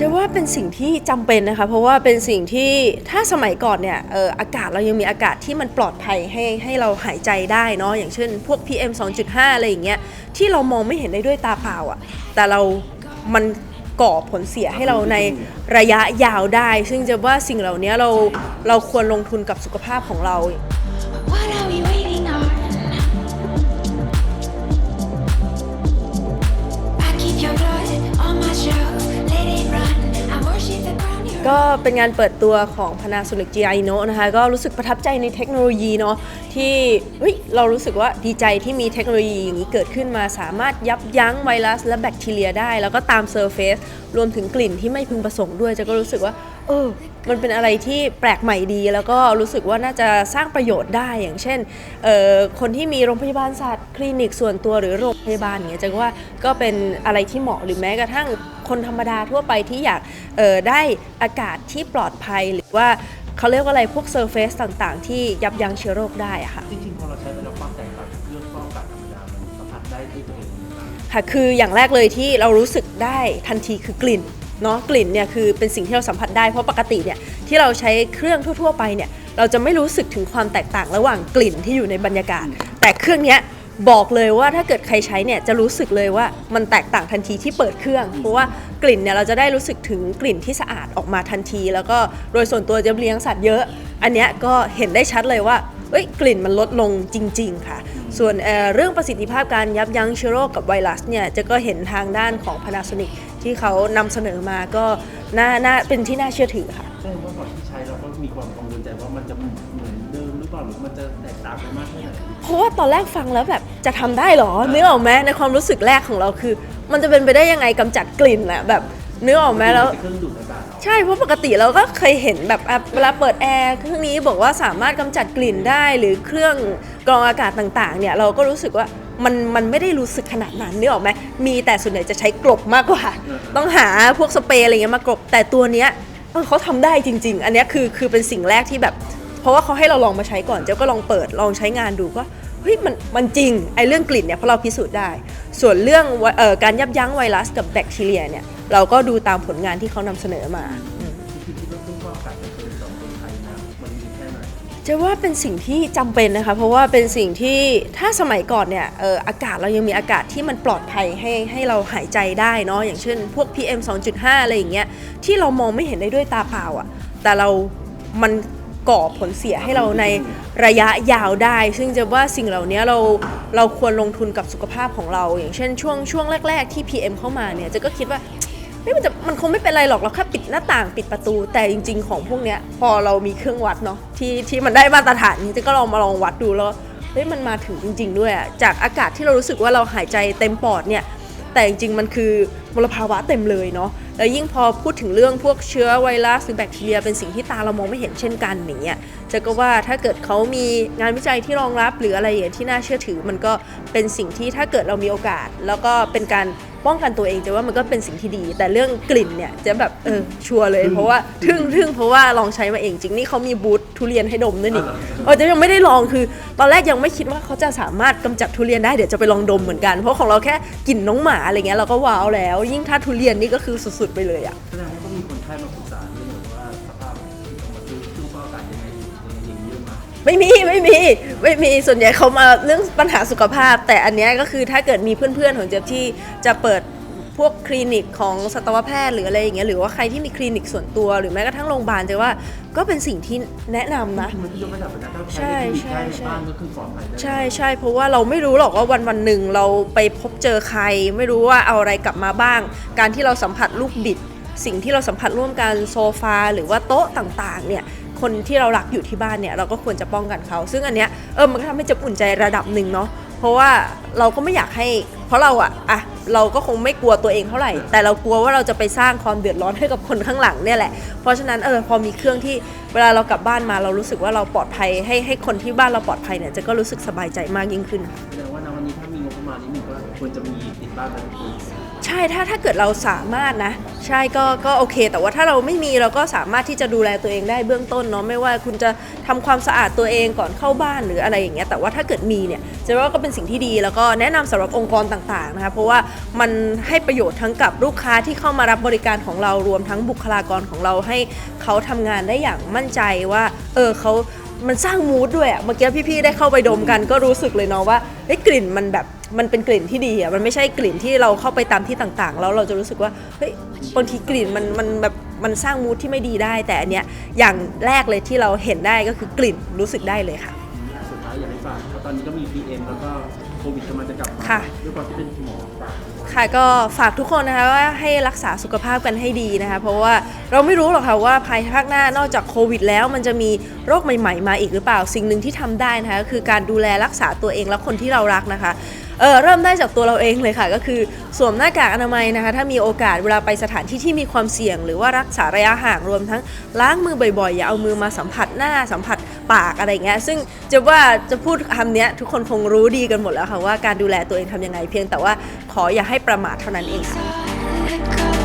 จะว่าเป็นสิ่งที่จำเป็นนะคะ เพราะว่าเป็นสิ่งที่ถ้าสมัยก่อนเนี่ยเอออากาศเรายังมีอากาศที่มันปลอดภัยให้ให้เราหายใจได้เนาะอย่างเช่น พวก PM 2.5 อะไรอย่างเงี้ยที่เรามองไม่เห็นได้ด้วยตาเปล่าอะ่ะแต่เรามันก่อผลเสียให้เราในระยะยาวได้ ซึ่งจะว่าสิ่งเหล่านี้เราเราควรลงทุนกับสุขภาพของเรา เป็นงานเปิดตัวของ Panasonic GI Inno นะคะ ก็รู้สึกประทับใจในเทคโนโลยีเนาะที่เฮ้ยเรารู้สึกว่าดีใจที่มีเทคโนโลยีอย่างนี้เกิดขึ้นมาสามารถยับยั้งไวรัสและแบคทีเรียได้ แล้วก็ตามเซอร์เฟซรวมถึงกลิ่นที่ไม่พึงประสงค์ด้วยจะก็รู้สึกว่า เออ มันเป็นอะไรที่แปลกใหม่ดี แล้วก็รู้สึกว่าน่าจะสร้างประโยชน์ได้อย่างเช่นเอ่อคนที่มีโรงพยาบาลสัตว์คลินิกส่วนตัวหรือโรงพยาบาลอย่างเงี้ยจะว่าก็เป็นอะไรที่เหมาะหรือแม้กระทั่งคนธรรมดาทั่วไปที่อยากเอ่อได้อากาศที่ปลอดภัยหรือว่าเขาเรียกว่าอะไรพวกเซอร์เฟซต่างๆ ที่ยับยั้งเชื้อโรคได้อะค่ะจริงๆพอเราใช้ไปแล้วความแตกต่างจากเครื่องฟอกอากาศธรรมดามันสัมผัสได้ด้วยตัวเองนะครับค่ะคืออย่างแรกเลยที่เรารู้สึกได้ทันทีคือกลิ่น เนาะกลิ่นเนี่ยคือเป็นสิ่งที่เราสัมผัสได้เพราะปกติเนี่ยที่เราใช้เครื่องทั่ว ๆ ไปเนี่ยเราจะไม่รู้สึกถึงความแตกต่างระหว่างกลิ่นที่อยู่ในบรรยากาศ แต่เครื่องเนี้ยบอกเลยว่าถ้าเกิดใครใช้เนี่ยจะรู้สึกเลยว่ามันแตกต่างทันทีที่เปิดเครื่อง เพราะว่ากลิ่นเนี่ยเราจะได้รู้สึกถึงกลิ่นที่สะอาดออกมาทันที แล้วก็โดยส่วนตัวจะเลี้ยงสัตว์เยอะ อันเนี้ยก็เห็นได้ชัดเลยว่าเอ้ยกลิ่นมันลดลงจริง ๆ ค่ะ ส่วนเอ่อเรื่องประสิทธิภาพการยับยั้งเชื้อโรคกับไวรัสเนี่ยจะก็เห็นทางด้านของ Panasonic ที่เขานำเสนอมาก็น่าน่าเป็นที่น่าเชื่อถือค่ะแสดงว่าก่อนที่ใช้เราก็มีความกังวลใจว่ามันจะเหมือนเดิมหรือเปล่าหรือมันจะแตกต่างไปมากแค่ไหนเพราะว่าตอนแรกฟังแล้วแบบจะทำได้เหรอนึกออกไหมในความรู้สึกแรกของเราคือ มันจะเป็นไปได้ยังไงกำจัดกลิ่นอะแบบ นึกออกไหมแล้ว เครื่องดูดอากาศเหรอใช่เพราะปกติเราก็เคยเห็นแบบอะเวลาเปิดแอร์เครื่องนี้บอกว่าสามารถกำจัดกลิ่นได้หรือเครื่องกรองอากาศต่างๆ เนี่ยเราก็รู้สึกว่ามันมันไม่ได้รู้สึกขนาดนั้นนึกออกไหมมีแต่ส่วนใหญ่จะใช้กลบมากกว่า ต้องหาพวกสเปรย์อะไรเงี้ยมากลบแต่ตัวเนี้ยเออเขาทำได้จริง ๆ อันเนี้ยคือคือเป็นสิ่งแรกที่แบบ เพราะว่าเขาให้เราลองมาใช้ก่อนเจ้าก็ลองเปิดลองใช้งานดูก็เฮ้ยมันมันจริงไอ้เรื่องกลิ่นเนี่ยเพราะเราพิสูจน์ได้ ส่วนเรื่องวะเอ่อการยับยั้งไวรัสกับแบคทีเรียเนี่ยเราก็ดูตามผลงานที่เขานำเสนอมาที่คิดว่าเครื่องฟอกอากาศจะเป็นสองคนไทยนะมันดีแค่ไหนจะว่าเป็นสิ่งที่จำเป็นนะคะเพราะว่าเป็นสิ่งที่ถ้าสมัยก่อนเนี่ยเอออากาศเรายังมีอากาศที่มันปลอดภัยให้ให้เราหายใจได้เนาะอย่างเช่น พวก PM 2.5 อะไรอย่างเงี้ยที่เรามองไม่เห็นได้ด้วยตาเปล่าอะ่ะแต่เรามัน ก่อผลเสียให้เราในระยะยาวได้ ซึ่งจะว่าสิ่งเหล่านี้เราเราควรลงทุนกับสุขภาพของเรา อย่างเช่นช่วงช่วงแรก ๆ ที่ PM เข้ามาเนี่ยเจะก็คิดว่าเฮ้ยมันจะมันคงไม่เป็นไรหรอกเราแค่ปิดหน้าต่างปิดประตูแต่จริง ๆ ของพวกเนี้ยพอเรามีเครื่องวัดเนาะที่ที่มันได้มาตรฐานจริงๆก็ลองมาลองวัดดูแล้วเฮ้ยมันมาถึงจริง ๆ ด้วยอะจากอากาศที่เรารู้สึกว่าเราหายใจเต็มปอดเนี่ย แต่จริงๆมันคือมลภาวะเต็มเลยเนาะแล้วยิ่งพอพูดถึงเรื่องพวกเชื้อไวรัสหรือแบคทีเรีย เป็นสิ่งที่ตาเรามองไม่เห็นเช่นกันอย่างเงี้ยจะก็ว่าถ้าเกิดเขามีงานวิจัยที่รองรับหรืออะไรอย่างนี้ที่น่าเชื่อถือ มันก็เป็นสิ่งที่ถ้าเกิดเรามีโอกาส แล้วก็เป็นการ ป้องกันตัวเองจะว่ามันก็เป็นสิ่งที่ดี แต่เรื่องกลิ่นเนี่ยจะแบบเออชัวร์เลยเพราะว่าทึ่งทึ่งเพราะว่าลองใช้มาเองจริงนี่เขามีบูธทุเรียนให้ดมด้วยนี่เออจะยังไม่ได้ลองคือ ตอนแรกยังไม่คิดว่าเขาจะสามารถกำจัดทุเรียนได้เดี๋ยวจะไปลองดมเหมือนกัน เพราะของเราแค่กลิ่นน้องหมาอะไรเงี้ยเราก็ว้าวแล้ว ยิ่งถ้าทุเรียนนี่ก็คือสุดๆไปเลยอะแสดงว่าก็มีคนไข้มาปรึกษาเรื่องแบบว่าสภาพที่ต้องมาซื้อเครื่องฟอกอากาศยังไงอย่างนี้เยอะมาก ไม่มีไม่มีไม่มีส่วนใหญ่เขามาเรื่องปัญหาสุขภาพ แต่อันเนี้ยก็คือถ้าเกิดมีเพื่อนๆของเจี๊ยบที่จะเปิดพวกคลินิกของสัตวแพทย์หรืออะไรอย่างเงี้ยหรือว่าใครที่มีคลินิกส่วนตัวหรือแม้กระทั่งโรงพยาบาลจะว่าก็เป็นสิ่งที่แนะนำนะ มันก็ยกระดับไปนะถ้าใช่ใช้ได้ใช่ที่บ้านก็คือปลอดภัยได้ใช่ใช่เพราะว่าเราไม่รู้หรอกว่าวันวันหนึ่งเราไปพบเจอใคร ไม่รู้ว่าเอาอะไรกลับมาบ้าง การที่เราสัมผัสลูกบิด สิ่งที่เราสัมผัสร่วมกันโซฟาหรือว่าโต๊ะต่างๆเนี่ย คนที่เรารักอยู่ที่บ้านเนี่ยเราก็ควรจะป้องกันเขา ซึ่งอันเนี้ยเออมันก็ทำให้เจะอุ่นใจระดับหนึ่งเนาะเพราะว่าเราก็ไม่อยากให้ เพราะเราอะอะเราก็คงไม่กลัวตัวเองเท่าไหร่ แต่เรากลัวว่าเราจะไปสร้างความเดือดร้อนให้กับคนข้างหลังเนี่ยแหละ เพราะฉะนั้นเออพอมีเครื่องที่เวลาเรากลับบ้านมาเรารู้สึกว่าเราปลอดภัยให้ให้คนที่บ้านเราปลอดภัยเนี่ยเจะก็รู้สึกสบายใจมากยิ่งขึ้นค่ะ แสดงว่าณวันนี้ถ้ามีงบประมาณนี้มีก็ควรจะมีติดบ้านไปทุกคน ใช่ถ้าถ้าเกิดเราสามารถนะ ใช่ก็ก็โอเค แต่ว่าถ้าเราไม่มีเราก็สามารถที่จะดูแลตัวเองได้เบื้องต้นเนาะไม่ว่าคุณจะทำความสะอาดตัวเองก่อนเข้าบ้านหรืออะไรอย่างเงี้ยแต่ว่าถ้าเกิดมีเนี่ยจะว่าก็เป็นสิ่งที่ดีแล้วก็แนะนำสำหรับองค์กรต่างๆนะคะเพราะว่ามันให้ประโยชน์ทั้งกับลูกค้าที่เข้ามารับบริการของเรารวมทั้งบุคลากรของเราให้เขาทำงานได้อย่างมั่นใจว่า เออเขามันสร้างมูดด้วยอะเมื่อกี้พี่ๆได้เข้าไปดมกันก็รู้สึกเลยเนาะว่าเฮ้กลิ่นมันแบบ มันเป็นกลิ่นที่ดีอะมันไม่ใช่กลิ่นที่เราเข้าไปตามที่ต่างๆ แล้วเราจะรู้สึกว่าเฮ้ยบางทีกลิ่นมันมันแบบมันสร้างมูดที่ไม่ดีได้ แต่อันเนี้ยอย่างแรกเลยที่เราเห็นได้ก็คือกลิ่นรู้สึกได้เลยค่ะ สุดท้ายอยากให้ฝากเพราะตอนนี้ก็มี PM แล้วก็โควิดกำลังจะกลับมาค่ะ ด้วยความที่เป็นหมอฝากค่ะก็ฝากทุกคนนะคะว่าให้รักษาสุขภาพกันให้ดีนะคะเพราะว่าเราไม่รู้หรอกค่ะว่าภายภาคหน้านอกจากโควิดแล้วมันจะมีโรคใหม่ ๆ มาอีกหรือเปล่า สิ่งหนึ่งที่ทำได้นะคะก็คือการดูแลรักษาตัวเองและคนที่เรารักนะคะ เออเริ่มได้จากตัวเราเองเลยค่ะ ก็คือสวมหน้ากากอนามัยนะคะ ถ้ามีโอกาสเวลาไปสถานที่ที่มีความเสี่ยง หรือว่ารักษาระยะห่างรวมทั้งล้างมือบ่อยๆ อย่าเอามือมาสัมผัสหน้าสัมผัสปากอะไรเงี้ยซึ่งจะว่าจะพูดคำเนี้ยทุกคนคงรู้ดีกันหมดแล้วค่ะว่าการดูแลตัวเองทำยังไงเพียงแต่ว่าขออย่าให้ประมาทเท่านั้นเองค่ะ